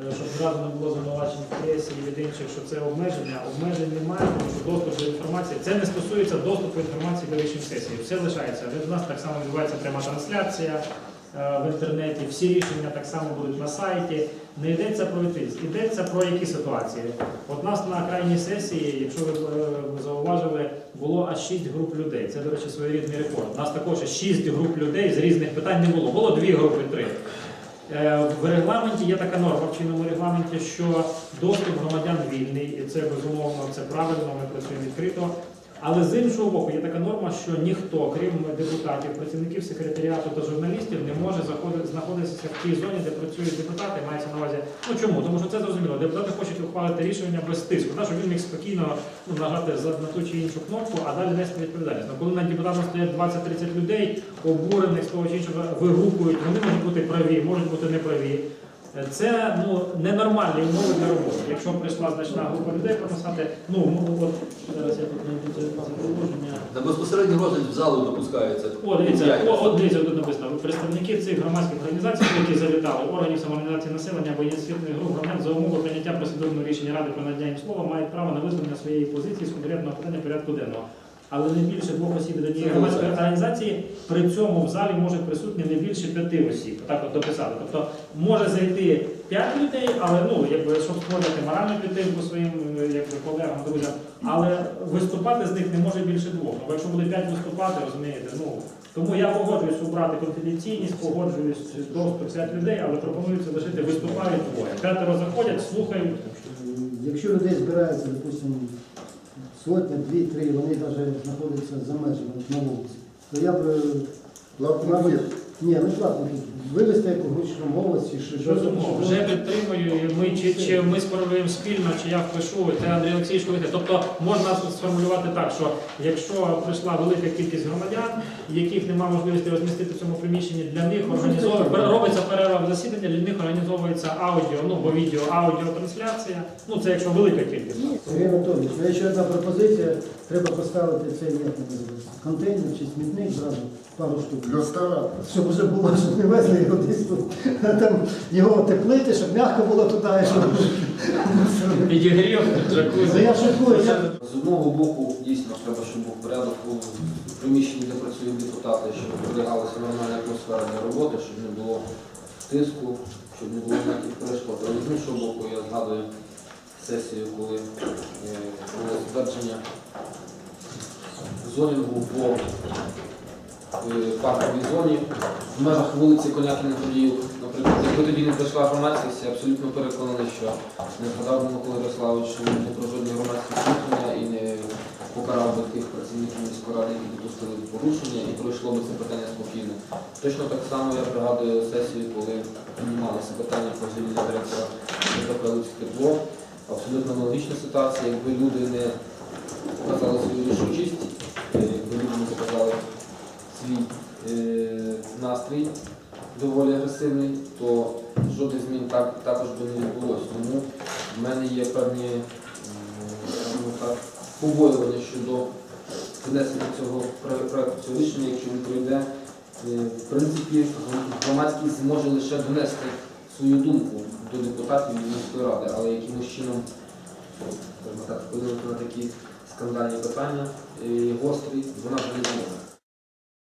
Е, щоб зразу не було звинувачень в пресі і від інших, що це обмеження. Обмежень немає, тому що доступ до інформації це не стосується доступу інформації до рішень сесії. Все лишається. У нас так само відбувається пряма трансляція е, в інтернеті, всі рішення так само будуть на сайті. Не йдеться про відтиск, йдеться про які ситуації. От нас на крайній сесії, якщо ви е, зауважили, було аж 6 груп людей. Це, до речі, своєрідний рекорд. У нас також 6 груп людей з різних питань не було. Було дві групи, три. В регламенті є така норма в чинному регламенті, що доступ громадян вільний, і це безумовно це правильно, ми працюємо відкрито. Але з іншого боку, є така норма, що ніхто, крім депутатів, працівників секретаріату та журналістів, не може заходити, знаходитися в тій зоні, де працюють депутати. Мається на увазі. Ну чому? Тому що це зрозуміло. Депутати хочуть ухвалити рішення без тиску, так, щоб він міг спокійно ну, нажати на ту чи іншу кнопку, а далі нести відповідальність. Ну, коли на депутатах стоять 20-30 людей, обурених з того чи іншого, вигукують, вони можуть бути праві, можуть бути неправі. Це ну ненормальні умови для роботи. Якщо прийшла значна група людей прописати, ну ну, от зараз я тут знайду це положення. На безпосередній розгляд в залу допускається. О, дивіться, о, от дивіться, тут написано. Представники цих громадських організацій, які завітали, органів самоорганізації населення або ініціативних груп громадян за умови прийняття процедурного рішення Ради про надання їм слова мають право на висловлення своєї позиції з конкретного питання порядку денного. Але не більше двох осіб від однієї громадської організації при цьому в залі може присутні не більше п'яти осіб. Так от дописати. Тобто може зайти п'ять людей, але ну якби щоб створювати моральну підтримку своїм е, якби колегам, друзям, але виступати з них не може більше двох. Ну, бо якщо буде п'ять виступати, розумієте, ну тому я погоджуюсь убрати конфіденційність, погоджуюсь доступ п'ять людей, але пропонується лишити виступають двоє. П'ятеро заходять, слухають. Якщо людей збирається, допустимо, сотня, дві, три, вони навіть знаходяться за межами на вулиці, то я б, е, мабуть, ні, не платно, вивести якусь мовець, чи що. Безумовно, вже підтримую. і Ми чи, чи ми спробуємо спільно, чи я впишу, і це Андрій Олексійович говорити. Тобто можна сформулювати так, що якщо прийшла велика кількість громадян, яких немає можливості розмістити в цьому приміщенні, для них організовується робиться перерва в засідання, для них організовується аудіо, ну бо відео, аудіотрансляція. Ну це якщо велика кількість. Сергій Анатолійович, є ще одна пропозиція, треба поставити цей як контейнер чи смітник зразу, пару штук. Для. Щоб вже було, щоб не везли його десь тут, там його теплити, щоб м'яко було туди, і щоб... Підігрів, Ну, джакузі. Я шуткую, я... З одного боку, дійсно, треба, щоб був порядок у приміщенні, де працюють депутати, щоб зберігалася нормальна атмосфера для роботи, щоб не було тиску, щоб не було ніяких перешкод. Але з іншого боку, я згадую сесію, коли е, було затвердження зонінгу по е, парковій зоні в межах вулиці Конякіна Тодіїв. Наприклад, якби тоді не прийшла громадськість, я абсолютно переконаний, що не згадав Микола Ярославович не про жодні громадські слухання покарав би тих працівників міської ради, які допустили порушення, і пройшло би це питання спокійно. Точно так само я пригадую сесію, коли піднімалися питання про звільнення директора ДП «Луцьке тепло. Абсолютно аналогічна ситуація, якби люди не показали свою рішучість, е, якби люди не показали свій е, настрій доволі агресивний, то жодних змін так, також би не відбулося. Тому в мене є певні скажімо так, побоювання щодо внесення цього про- проекту цього рішення, якщо він пройде. Е, В принципі, громадськість зможе лише донести свою думку до депутатів міської ради, але якимось чином так, вплинути на такі скандальні питання е, гострі, вона вже не зможе.